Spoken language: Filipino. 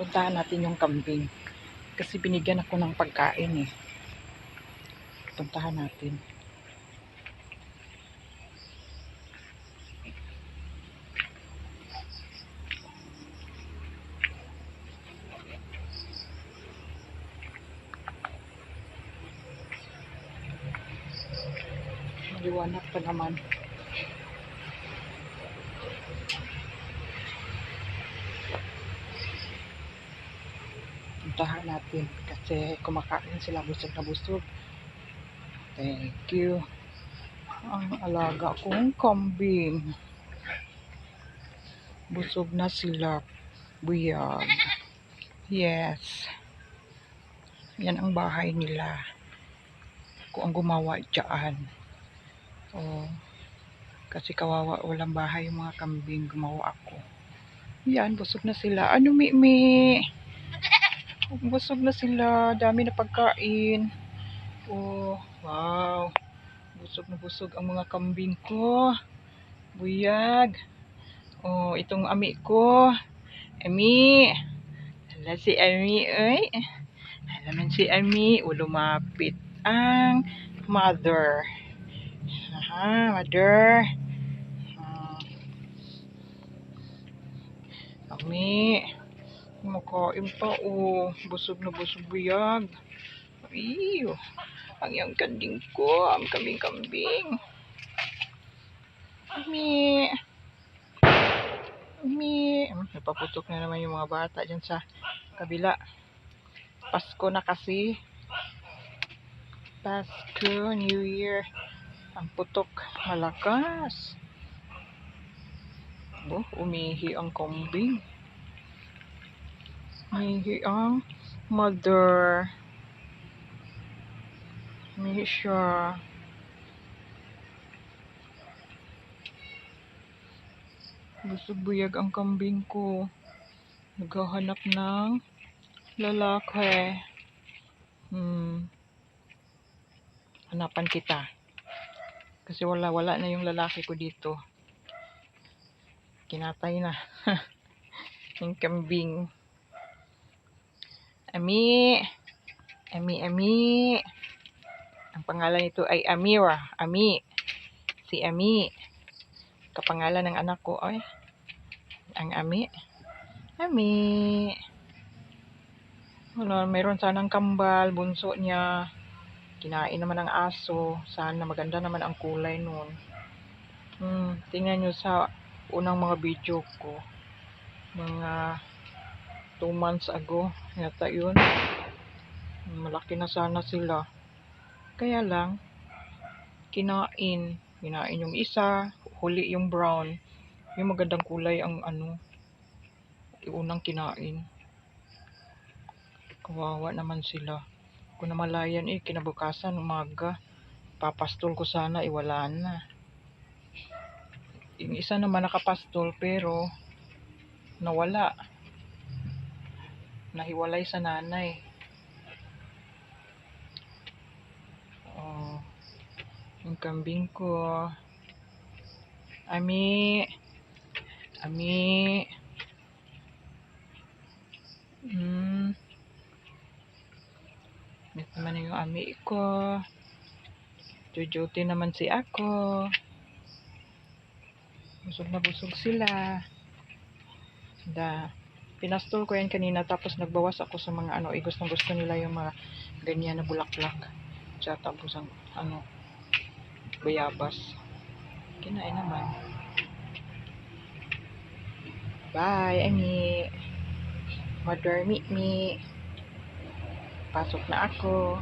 puntahan natin yung kambing. Kasi binigyan ako ng pagkain eh. Puntahan natin. Maliwanag pa naman. Puntahan natin kasi kumakain sila busog na busog. Thank you. Ang alaga kong kambing. Busog na sila. Buyag. Yes. Yan ang bahay nila. Ako ang gumawa dyan. Oh. Kasi kawawa walang bahay yung mga kambing. Gumawa ako. Yan, busog na sila. Ano, mi, mi? Busog na sila. Dami na pagkain. Oh, wow. Busog na busog ang mga kambing ko. Buyag. Oh, itong ami ko. Ami. Hala si Ami, ay. Alaman si Ami. O lumapit ang mother. Aha, mother. Ah. Ami. Makain pa, oh. Busog na busog buyag. Iyo. Ang iyang kanding ko. Ang kambing-kambing. Ami. Hmm, Napaputok na naman yung mga bata dyan sa kabila. Pasko na kasi. Pasko, New Year. Ang putok. Malakas. Oh, umihi ang kambing. Umihi ang mother. Umihi siya. Busog buyag ang kambing ko. Naghahanap ng lalaki. Hmm. Hanapan kita. Kasi wala, wala na yung lalaki ko dito. Kinatay na. yung kambing. Ami. Ami, Ami. Ang pangalan nito ay Amira. Ami. Si Ami. Kapangalan ng anak ko ay ang Ami. Ami. Wala, mayroon sanang kambal, bunso niya. Kinain naman ng aso. Sana maganda naman ang kulay nun. Hmm, tingnan nyo sa unang mga video ko. Mga 2 months ago. Yata yun. Malaki na sana sila. Kaya lang, kinain. Kinain yung isa, huli yung brown. Yung magandang kulay ang ano, yung unang kinain. Kawawa naman sila. Kung namalayan eh, kinabukasan, umaga. Papastol ko sana, iwala na. Yung isa naman nakapastol, pero nawala. Nahiwalay sa nanay. Oh, yung kambing ko. Ami. Ami. Hmm. Ito naman yung ami ko. Jujuti naman si ako. Busog na busog sila. Da. Pinastol ko yan kanina tapos nagbawas ako sa mga ano, eh, gustong gusto nila yung mga ganyan na bulaklak. Tsaka tapos ang ano, bayabas. Kinain naman. Bye, Ami. Mother, meet me. Pasok na ako.